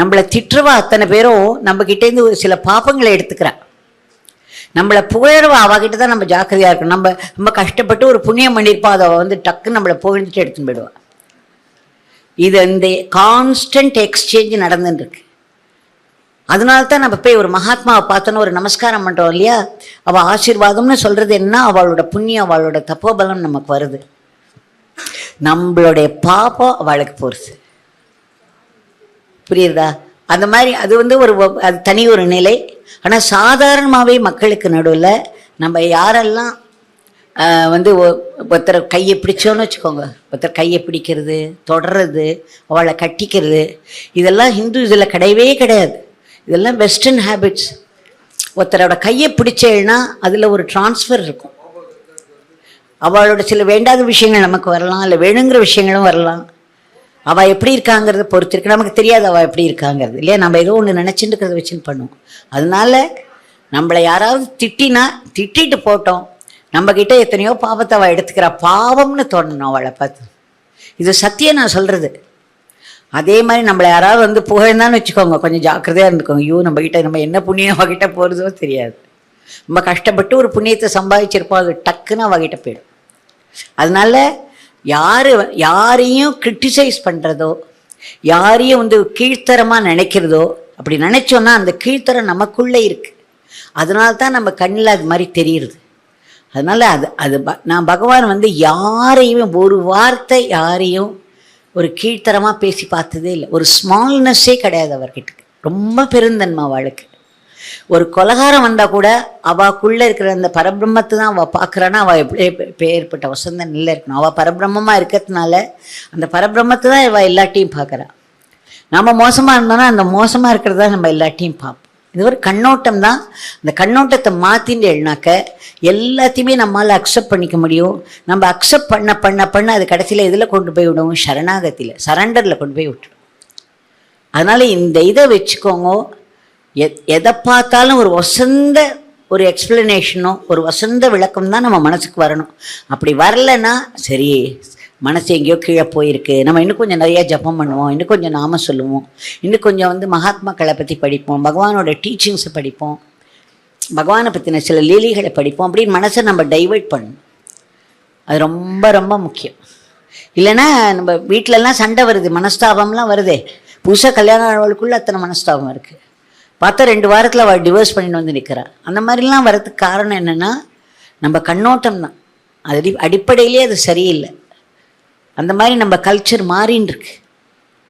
நம்மளை திட்டுறவா அத்தனை பேரும் நம்ம கிட்டேருந்து ஒரு சில பாப்பங்களை எடுத்துக்கிறான். நம்மளை புகழறவா அவகிட்ட தான் நம்ம ஜாக்கிரதையாக இருக்கணும். நம்ம ரொம்ப கஷ்டப்பட்டு ஒரு புண்ணியம் பண்ணியிருப்போம் அதை வந்து டக்குன்னு நம்மளை புகழ்ந்துட்டு எடுத்துன்னு போயிடுவான். இது இந்த கான்ஸ்டன்ட் எக்ஸ்சேஞ்சு நடந்துருக்கு அதனால தான் நம்ம போய் ஒரு மகாத்மாவை பார்த்தோன்னு ஒரு நமஸ்காரம் பண்ணுறோம் இல்லையா? அவள் ஆசீர்வாதம்னு சொல்கிறது என்ன? அவளோட புண்ணியம் அவளோட தப்போபலம் நமக்கு வருது. நம்மளுடைய பாப்பம் அவளுக்கு போகிறது புரியுதா? அந்த மாதிரி அது வந்து ஒரு அது தனி ஒரு நிலை. ஆனால் சாதாரணமாகவே மக்களுக்கு நடுவில் நம்ம யாரெல்லாம் வந்து ஒ- ஒருத்தர் கையை பிடிச்சோன்னு வச்சுக்கோங்க. ஒருத்தர் கையை பிடிக்கிறது தொடர்றது அவளை கட்டிக்கிறது இதெல்லாம் ஹிந்து இதில் கிடையவே கிடையாது. இதெல்லாம் வெஸ்டர்ன் ஹேபிட்ஸ். ஒருத்தரோட கையை பிடிச்சேன்னா அதில் ஒரு ட்ரான்ஸ்ஃபர் இருக்கும். அவளோட சில வேண்டாத விஷயங்கள் நமக்கு வரலாம் இல்லை வேணுங்கிற விஷயங்களும் வரலாம். அவள் எப்படி இருக்காங்கிறத பொறுத்து இருக்கு. நமக்கு தெரியாது அவள் எப்படி இருக்காங்கிறது இல்லையா? நம்ம ஏதோ ஒன்று நினச்சிட்டு இருக்கிறத வச்சுன்னு பண்ணுவோம். அதனால நம்மளை யாராவது திட்டினா திட்டிட்டு போட்டோம். நம்மக்கிட்ட எத்தனையோ பாவத்தை அவள் எடுத்துக்கிறா. பாவம்னு தோணணும் அவளை பார்த்து. இது சத்தியம் நான் சொல்கிறது அதே மாதிரி நம்மளை யாராவது வந்து புகழ்ந்தான்னு வச்சுக்கோங்க. கொஞ்சம் ஜாக்கிரதையாக இருந்துக்கோங்க. ஐயோ நம்ம கிட்ட நம்ம என்ன புண்ணியம் அவகிட்ட போகிறதோ தெரியாது. நம்ம கஷ்டப்பட்டு ஒரு புண்ணியத்தை சம்பாதிச்சிருப்போம். அது டக்குன்னு அவகிட்ட போயிடும். அதனால யார் யாரையும் கிரிட்டிசைஸ் பண்ணுறதோ யாரையும் வந்து கீழ்த்தரமாக நினைக்கிறதோ அப்படி நினச்சோன்னா அந்த கீழ்த்தரம் நமக்குள்ளே இருக்குது அதனால தான் நம்ம கண்ணில் அது மாதிரி தெரியுது அதனால் அது அது ப- நான் பகவான் வந்து யாரையுமே ஒரு வார்த்தை யாரையும் ஒரு கீழ்த்தரமாக பேசி பார்த்ததே இல்லை. ஒரு ஸ்மால்னஸ்ஸே கிடையாது அவர்கிட்ட. ரொம்ப பெருந்தன்மை வாழ்க்கை ஒரு கொலகாரம் வந்தால் கூட அவாக்குள்ளே இருக்கிற அந்த பரபிரம்மத்தை தான் அவள் பார்க்குறான்னா அவள் எப்படி பேர்பட்ட வசந்த நிலை இருக்கணும். அவள் பரபிரம்மமாக இருக்கிறதுனால அந்த பரபிரம்மத்தை தான் இவள் எல்லாட்டையும் பார்க்குறா நம்ம மோசமாக இருந்தோன்னா அந்த மோசமாக இருக்கிறத நம்ம எல்லாட்டையும் பார்ப்போம் இது ஒரு கண்ணோட்டம் தான். அந்த கண்ணோட்டத்தை மாற்றின்னு எழுனாக்க எல்லாத்தையுமே நம்மளால் அக்செப்ட் பண்ணிக்க முடியும். நம்ம அக்செப்ட் பண்ண பண்ண பண்ண அது கடைசியில் எதில் கொண்டு போய் விடுவோம்? சரணாகத்தில் சரண்டரில் கொண்டு போய் விட்டுடும் அதனால் இந்த இதை வச்சுக்கோங்க. எ- எதை பார்த்தாலும் ஒரு வசந்த ஒரு எக்ஸ்பிளனேஷனோ ஒரு வசந்த விளக்கம் தான் நம்ம மனசுக்கு வரணும். அப்படி வரலைன்னா சரி மனசு எங்கேயோ கீழே போயிருக்கு. நம்ம இன்னும் கொஞ்சம் நிறையா ஜபம் பண்ணுவோம். இன்னும் கொஞ்சம் நாம சொல்லுவோம். இன்னும் கொஞ்சம் வந்து மகாத்மாக்களை பற்றி படிப்போம். பகவானோட டீச்சிங்ஸை படிப்போம். பகவானை பற்றின சில லீலிகளை படிப்போம். அப்படின்னு மனசை நம்ம டைவெர்ட் பண்ணணும். அது ரொம்ப ரொம்ப முக்கியம். இல்லைன்னா நம்ம வீட்டிலலாம் சண்டை வருது. மனஸ்தாபம்லாம் வருதே. புதுசாக கல்யாணம் ஆனவளுக்குள்ள அத்தனை மனஸ்தாபம் இருக்குது பார்த்தா ரெண்டு வாரத்தில் அவள் டிவோர்ஸ் பண்ணிட்டு வந்து நிற்கிறாள் அந்த மாதிரிலாம் வரதுக்கு காரணம் என்னென்னா நம்ம கண்ணோட்டம் தான். அது அடிப்படையிலே அது சரியில்லை. அந்த மாதிரி நம்ம கல்ச்சர் மாறின்னு இருக்கு.